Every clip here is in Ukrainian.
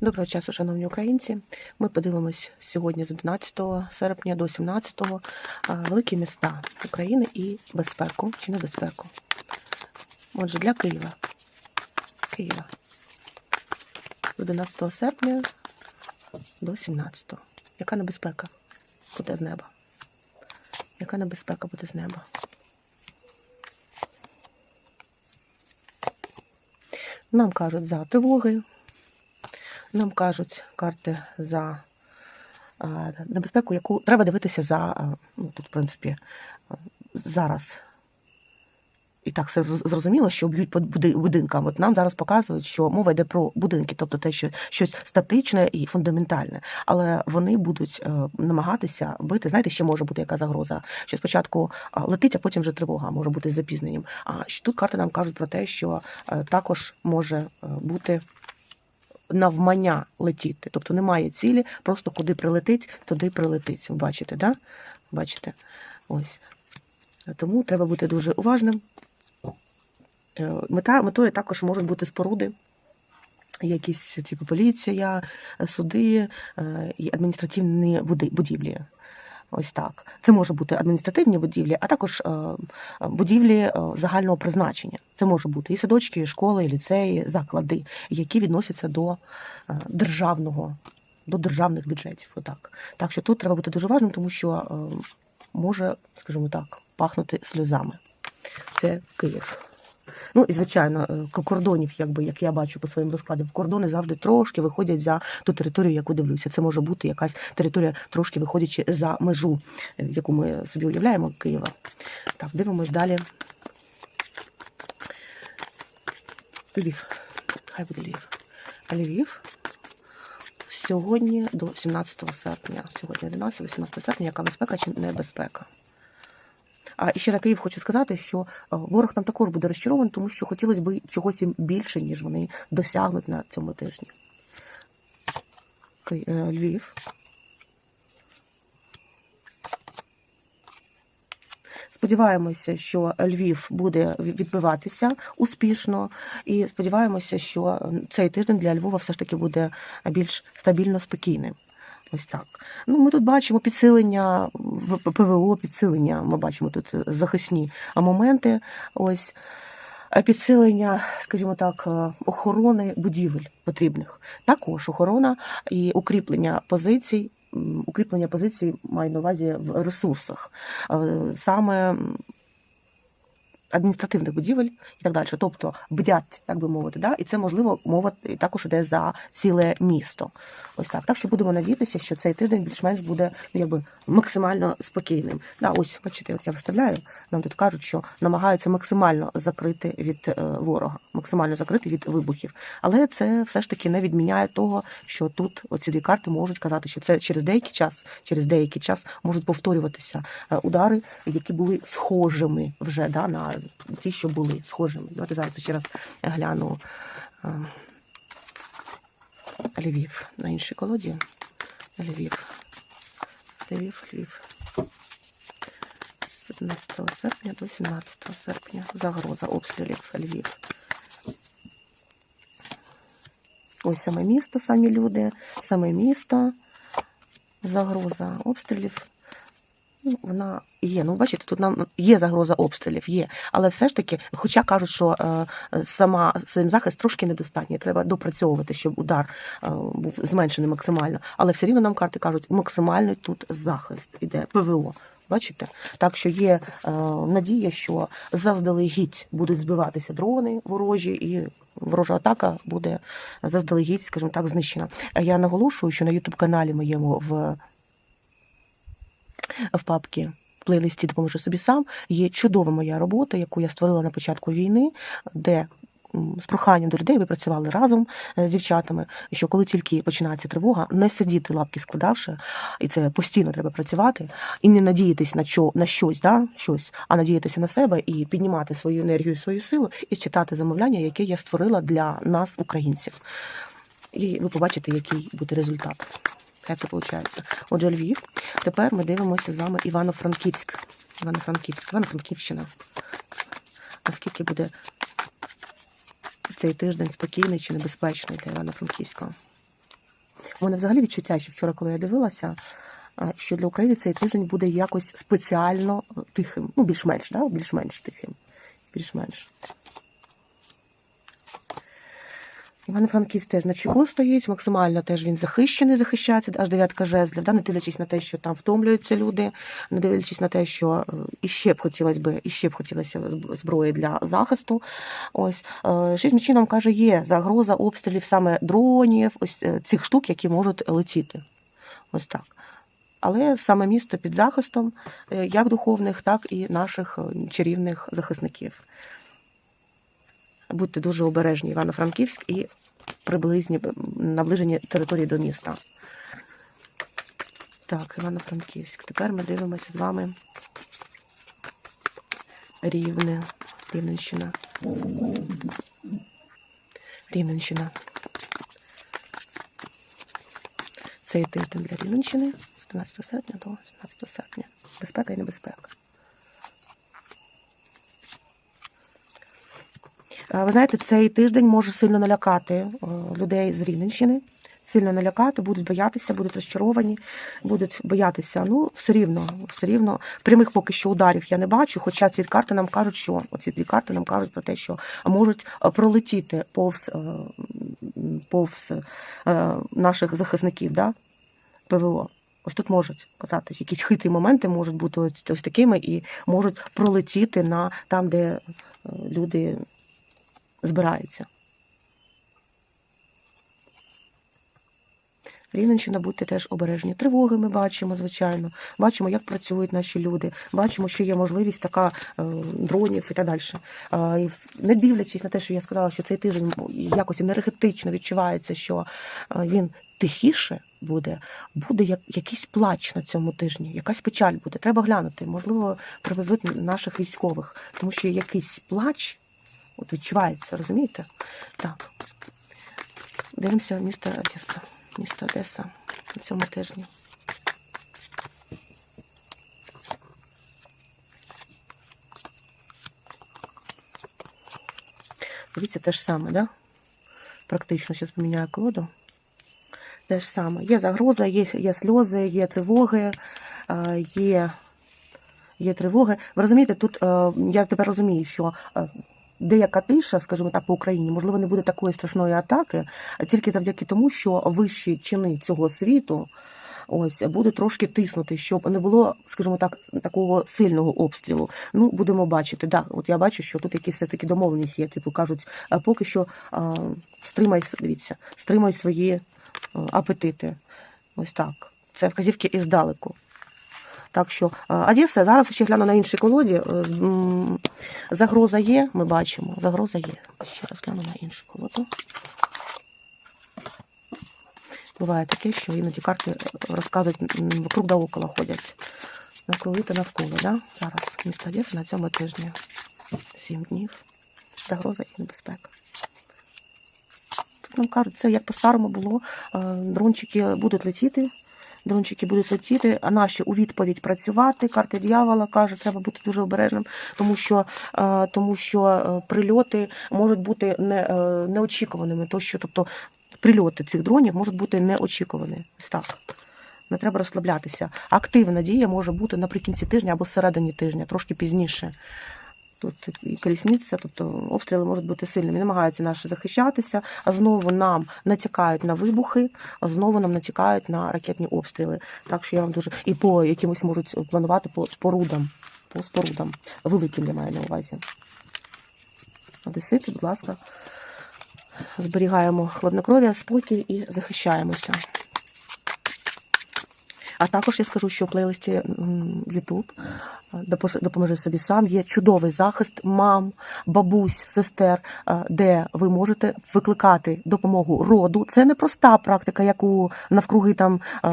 Доброго часу, шановні українці. Ми подивимось сьогодні з 11 серпня до 17 великі міста України і безпеку чи небезпеку. Отже, для Києва. Києва. З 11 серпня до 17. Яка небезпека буде з неба? Яка небезпека буде з неба? Нам кажуть за тривоги, нам кажуть карти за небезпеку, яку треба дивитися за ну, тут, в принципі, зараз. І так все зрозуміло, що б'ють по буди- будинкам. От нам зараз показують, що мова йде про будинки, тобто те, що щось статичне і фундаментальне. Але вони будуть е, намагатися бити. Знаєте, ще може бути яка загроза, що спочатку летить, а потім вже тривога може бути з запізненням. А тут карти нам кажуть про те, що е, також може е, бути навмання летіти. Тобто немає цілі, просто куди прилетить, туди прилетить. Бачите, да? Бачите? Ось. Тому треба бути дуже уважним. Е, Мета, метою також можуть бути споруди, якісь типу поліція, суди е, і адміністративні будівлі. Ось так. Це може бути адміністративні будівлі, а також е, будівлі е, загального призначення. Це може бути і садочки, і школи, і ліцеї, заклади, які відносяться до е, державного, до державних бюджетів. Отак. Так що тут треба бути дуже важним, тому що може, скажімо так, пахнути сльозами. Це Київ. Ну і звичайно, е, кордонів, якби як я бачу по своїм розкладам, кордони завжди трошки виходять за ту територію, яку дивлюся. Це може бути якась територія, трошки виходячи за межу, е, яку ми собі уявляємо Києва. Так, дивимось далі. Львів. Хай буде Львів. Львів. Сьогодні до 17 серпня. Сьогодні 11-18 серпня, яка безпека чи небезпека? А ще на Київ хочу сказати, що е, ворог нам також буде розчарований, тому що хотілося б чогось їм більше, ніж вони досягнуть на цьому тижні. Е, Львів. Сподіваємося, що Львів буде відбиватися успішно, і сподіваємося, що цей тиждень для Львова все ж таки буде більш стабільно спокійним. Ось так. Ну, ми тут бачимо підсилення ПВО, підсилення. Ми бачимо тут захисні моменти. Ось Е, підсилення, скажімо так, е, охорони будівель потрібних. Також охорона і укріплення позицій. Укріплення позицій маю на увазі в ресурсах, Е, саме адміністративних будівель і так далі. Тобто бдять, так би мовити, да? і це можливо мова також іде за ціле місто. Ось так. Так що будемо надіятися, що цей тиждень більш-менш буде ну, якби максимально спокійним. Да, ось бачите, от я виставляю. Нам тут кажуть, що намагаються максимально закрити від е, ворога, максимально закрити від вибухів. Але це все ж таки не відміняє того, що тут оці дві карти можуть казати, що це через деякий час, через деякий час можуть повторюватися е, удари, які були схожими вже да, на ті, що були схожими. Давайте зараз ще раз гляну е, Львів на іншій колоді. Львів. Львів, Львів. З 11 серпня до 17 серпня. Загроза обстрілів Львів. Ось саме місто, самі люди, саме місто. Загроза обстрілів. Вона є. Ну, бачите, тут нам є загроза обстрілів, є. Але все ж таки, хоча кажуть, що е, сама сам захист трошки недостатній, треба допрацьовувати, щоб удар е, був зменшений максимально. Але все рівно нам карти кажуть, максимальний тут захист іде ПВО. Бачите? Так що є е, надія, що заздалегідь будуть збиватися дрони ворожі, і ворожа атака буде заздалегідь, скажімо так, знищена. Я наголошую, що на Ютуб-каналі моєму в в папці плейлисті Допоможи собі сам є чудова моя робота, яку я створила на початку війни, де з проханням до людей ви працювали разом е, з дівчатами, що коли тільки починається тривога, не сидіти лапки складавши, і це постійно треба працювати, і не надіятись на що на щось, да, щось, а надіятися на себе і піднімати свою енергію, свою силу і читати замовляння, яке я створила для нас, українців. І ви побачите, який буде результат. Як це виходить. Отже, Львів. Тепер ми дивимося з вами Івано-Франківськ. Івано-Франківськ, Івано-Франківщина. Наскільки буде цей тиждень спокійний чи небезпечний для Івано-Франківського? У мене взагалі відчуття, що вчора, коли я дивилася, що для України цей тиждень буде якось спеціально тихим. Ну, більш-менш, да? більш-менш тихим. Більш-менш. Івано-Франківськ теж на чеку стоїть, максимально теж він захищений, захищається, аж дев'ятка жезлів, да? не дивлячись на те, що там втомлюються люди, не дивлячись на те, що е, іще б хотілося б, іще б хотілося зброї для захисту. Ось е, шість мечів нам каже, є загроза обстрілів саме дронів, ось е, цих штук, які можуть летіти. Ось так. Але саме місто під захистом е, як духовних, так і наших е, чарівних захисників. Будьте дуже обережні, Івано-Франківськ і приблизні наближені території до міста. Так, Івано-Франківськ. Тепер ми дивимося з вами Рівне, Рівненщина. Рівненщина. Цей тиждень для Рівненщини з 11 серпня до 17 серпня. Безпека і небезпека. Ви знаєте, цей тиждень може сильно налякати е, людей з Рівненщини. Сильно налякати, будуть боятися, будуть розчаровані, будуть боятися. Ну, все рівно, все рівно. Прямих поки що ударів я не бачу. Хоча ці карти нам кажуть, що оці дві карти нам кажуть про те, що можуть е, пролетіти повз, е, повз е, наших захисників, да? ПВО. Ось тут можуть казати, якісь хитрі моменти можуть бути ось, такими і можуть пролетіти на там, де е, люди збираються. Рівненщина, будьте теж обережні. Тривоги ми бачимо, звичайно. Бачимо, як працюють наші люди. Бачимо, що є можливість така е, дронів і так далі. Е, не дивлячись на те, що я сказала, що цей тиждень якось енергетично відчувається, що е, він тихіше буде, буде якийсь плач на цьому тижні, якась печаль буде. Треба глянути. Можливо, привезуть наших військових, тому що якийсь плач от відчувається, розумієте? Так. Дивимося місто Одеса. Місто Одеса на цьому тижні. Дивіться, те ж саме, да? Практично зараз поміняю колоду. Те ж саме. Є загроза, є, є сльози, є тривоги, є, є тривоги. Ви розумієте, тут е, я тепер розумію, що е, деяка тиша, скажімо так, по Україні, можливо, не буде такої страшної атаки, тільки завдяки тому, що вищі чини цього світу ось будуть трошки тиснути, щоб не було, скажімо так, такого сильного обстрілу. Ну, будемо бачити. Да, от я бачу, що тут якісь все-таки домовленість є. Типу кажуть, поки що а, стримай, дивіться, стримай свої апетити. Ось так. Це вказівки іздалеку. Так що а, Одеса, зараз ще гляну на іншій колоді. Е, Загроза є, ми бачимо. Загроза є. Ще раз гляну на іншу колоду. Буває таке, що іноді карти розказують м, вокруг да около ходять. Навкруги та навколо, да? Зараз місто Одеса на цьому тижні. Сім днів. Загроза і небезпека. Тут нам кажуть, це як по-старому було. Е, Дрончики будуть летіти. Дрончики будуть летіти, а наші у відповідь працювати. Карта дьявола каже, треба бути дуже обережним, тому що, е, тому що е, прильоти можуть бути не, е, неочікуваними. То, що, тобто прильоти цих дронів можуть бути неочікувані. Так. Не треба розслаблятися. Активна дія може бути наприкінці тижня або всередині тижня, трошки пізніше. Тут і колісниця, тобто обстріли можуть бути сильними. Намагаються наші захищатися, а знову нам натякають на вибухи, а знову нам натякають на ракетні обстріли. Так що я вам дуже і по якимось можуть планувати по спорудам. По спорудам. Великим я маю на увазі. Одесити, будь ласка, зберігаємо хладнокров'я, спокій і захищаємося. А також я скажу, що в плейлисті YouTube е, допоможи собі сам є чудовий захист мам, бабусь, сестер, е, де ви можете викликати допомогу роду. Це не проста практика, яку навкруги там е,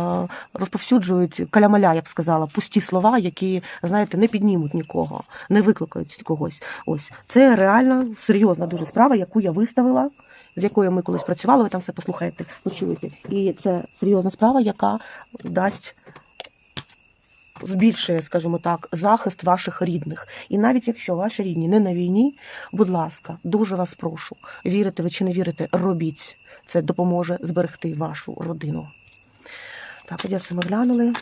розповсюджують калямаля, я б сказала, пусті слова, які знаєте, не піднімуть нікого, не викликають когось. Ось це реально серйозна дуже справа, яку я виставила. З якою ми колись працювали, ви там все послухаєте, почуєте. І це серйозна справа, яка дасть збільшує, скажімо так, захист ваших рідних. І навіть якщо ваші рідні не на війні, будь ласка, дуже вас прошу, вірите ви чи не вірите, робіть. Це допоможе зберегти вашу родину. Так, Одесу ми глянули.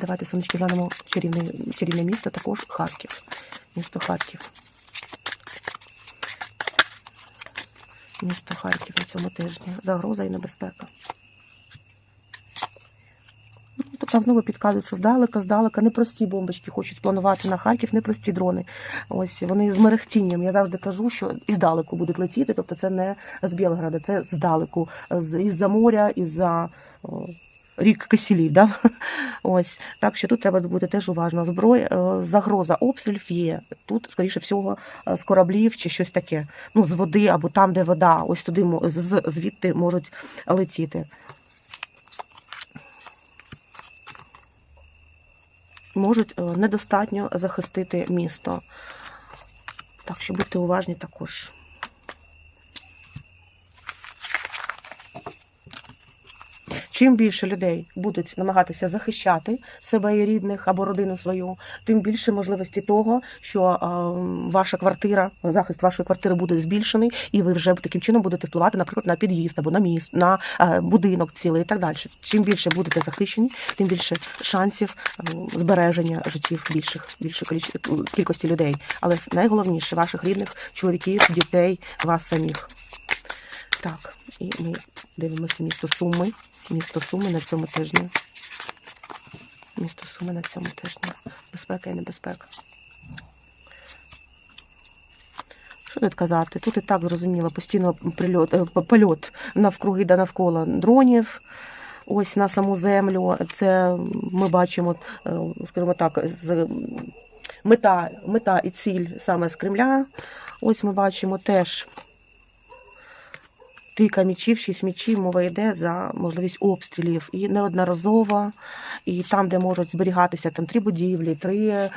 Давайте сонечки глянемо чарівне, чарівне місто, також Харків. Місто Харків. Місто Харків на цьому тижні. Загроза і небезпека. Ну, то там знову підказують, що здалека, здалека, непрості бомбочки хочуть спланувати на Харків, непрості дрони. Ось вони з мерехтінням. Я завжди кажу, що і здалеку будуть летіти, тобто це не з Білграда, це здалеку, із-за моря, із-за рік кисілів. Да? Ось так що тут треба бути теж уважно. Зброя, е, загроза обстрілів є. Тут, скоріше всього, е, з кораблів чи щось таке. Ну, з води або там, де вода. Ось туди звідти можуть летіти. можуть е, недостатньо захистити місто. Так що будьте уважні також. Чим більше людей будуть намагатися захищати себе і рідних або родину свою, тим більше можливості того, що ваша квартира, захист вашої квартири буде збільшений, і ви вже таким чином будете впливати, наприклад, на під'їзд або на міст, на е, будинок цілий і так далі. Чим більше будете захищені, тим більше шансів збереження життів більших, більшої кількості людей. Але найголовніше ваших рідних, чоловіків, дітей, вас самих. Так, і ми дивимося місто Суми. Місто Суми на цьому тижні. Місто Суми на цьому тижні. Безпека і небезпека. Що тут казати? Тут і так зрозуміло, постійно прильот, е, польот навкруги да навколо дронів. Ось на саму землю. Це ми бачимо, е, скажімо так, з мета, мета і ціль саме з Кремля. Ось ми бачимо теж кілька мічів, шість мічів, мова йде за можливість обстрілів. І неодноразово, і там, де можуть зберігатися там три будівлі, три е,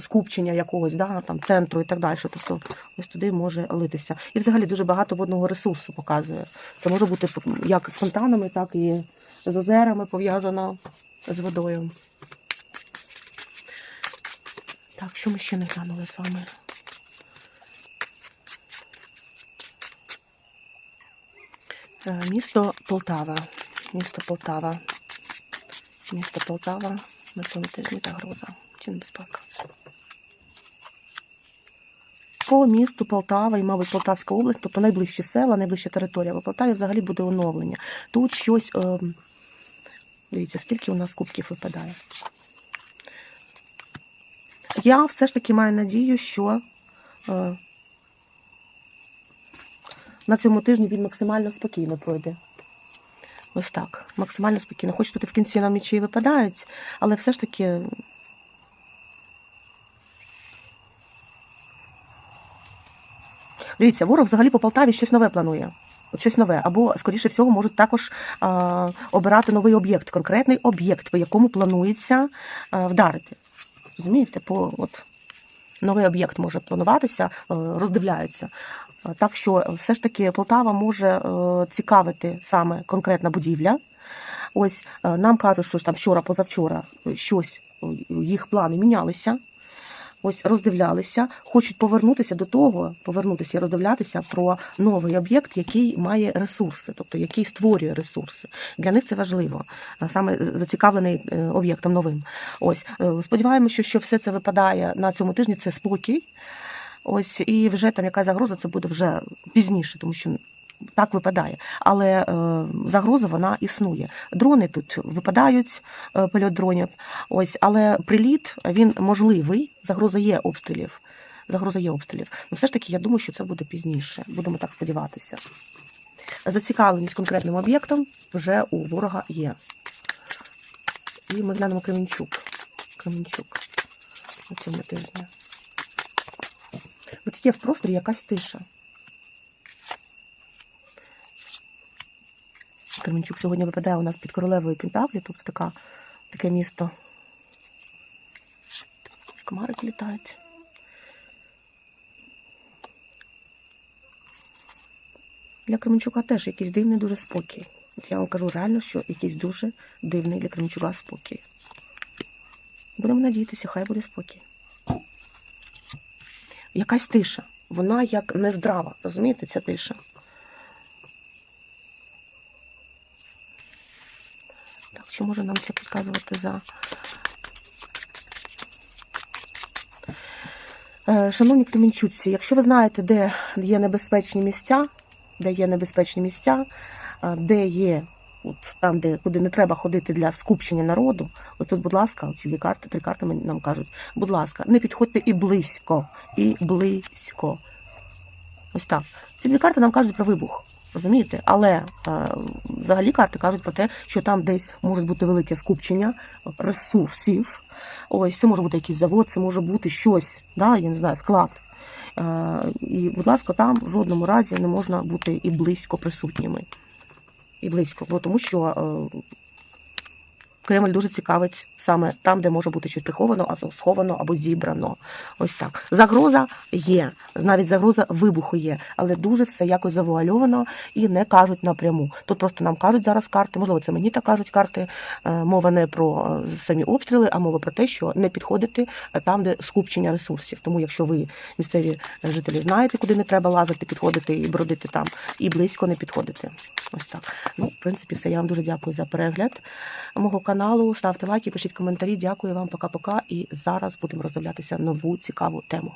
скупчення якогось, да, там центру і так далі. Тобто ось туди може литися. І взагалі дуже багато водного ресурсу показує. Це може бути як з фонтанами, так і з озерами пов'язано з водою. Так, що ми ще не глянули з вами? Місто Полтава. Місто Полтава. Місто Полтава на цьому тижні загроза. Чи небезпека? По місту Полтава і, мабуть, Полтавська область, тобто найближчі села, найближча територія. Бо Полтаві взагалі буде оновлення. Тут щось. Е, дивіться, скільки у нас кубків випадає. Я все ж таки маю надію, що е, на цьому тижні він максимально спокійно пройде. Ось так. Максимально спокійно. Хоч тут і в кінці нам нічого випадають, але все ж таки. Дивіться, ворог взагалі по Полтаві щось нове планує. От щось нове. Або, скоріше всього, можуть також а, обирати новий об'єкт, конкретний об'єкт, по якому планується а, вдарити. Розумієте? По, от, новий об'єкт може плануватися, роздивляються. Е, Так що все ж таки Полтава може е, цікавити саме конкретна будівля. Ось е, нам кажуть, що там вчора, позавчора щось е, їх плани мінялися. Ось роздивлялися, хочуть повернутися до того, повернутися і роздивлятися про новий об'єкт, який має ресурси, тобто який створює ресурси. Для них це важливо, саме зацікавлений е, об'єктом новим. Ось е, сподіваємося, що все це випадає на цьому тижні. Це спокій. Ось і вже там яка загроза, це буде вже пізніше, тому що так випадає. Але е, загроза вона існує. Дрони тут випадають, е, польот дронів. Ось, але приліт він можливий. Загроза є обстрілів. Загроза є обстрілів. Ну, все ж таки, я думаю, що це буде пізніше. Будемо так сподіватися. Зацікавленість конкретним об'єктом вже у ворога є. І ми глянемо Кременчук. Кременчук на цьому тижні. Є в просторі якась тиша. Кременчук сьогодні випадає у нас під королевою Пентаклі, тобто така, таке місто. Комарики літають. Для Кременчука теж якийсь дивний дуже спокій. От я вам кажу реально, що якийсь дуже дивний для Кременчука спокій. Будемо надіятися, хай буде спокій. Якась тиша. Вона як нездрава, розумієте, ця тиша. Так, що може нам це підказувати за. Е, Шановні кремінчуці, якщо ви знаєте, де є небезпечні місця, де є небезпечні місця, е, де є от там, де куди не треба ходити для скупчення народу, от тут, будь ласка, ці дві карти, три карти нам кажуть, будь ласка, не підходьте і близько, і близько. Ось так. Ці дві карти нам кажуть про вибух. Розумієте? Але е, взагалі карти кажуть про те, що там десь може бути велике скупчення ресурсів. Ось це може бути якийсь завод, це може бути щось, да, я не знаю, склад. Е, і, будь ласка, там в жодному разі не можна бути і близько присутніми. І близько, бо тому що е, Кремль дуже цікавить саме там, де може бути щось приховано, або сховано або зібрано. Ось так. Загроза є, навіть загроза вибуху є, але дуже все якось завуальовано і не кажуть напряму. Тут просто нам кажуть зараз карти, можливо, це мені так кажуть карти. е, Мова не про е, самі обстріли, а мова про те, що не підходити там, де скупчення ресурсів. Тому, якщо ви місцеві жителі знаєте, куди не треба лазити, підходити і бродити там, і близько не підходити. Ось так. Ну, в принципі, все. Я вам дуже дякую за перегляд мого каналу. Ставте лайки, пишіть коментарі. Дякую вам, пока-пока. І зараз будемо роздивлятися нову цікаву тему.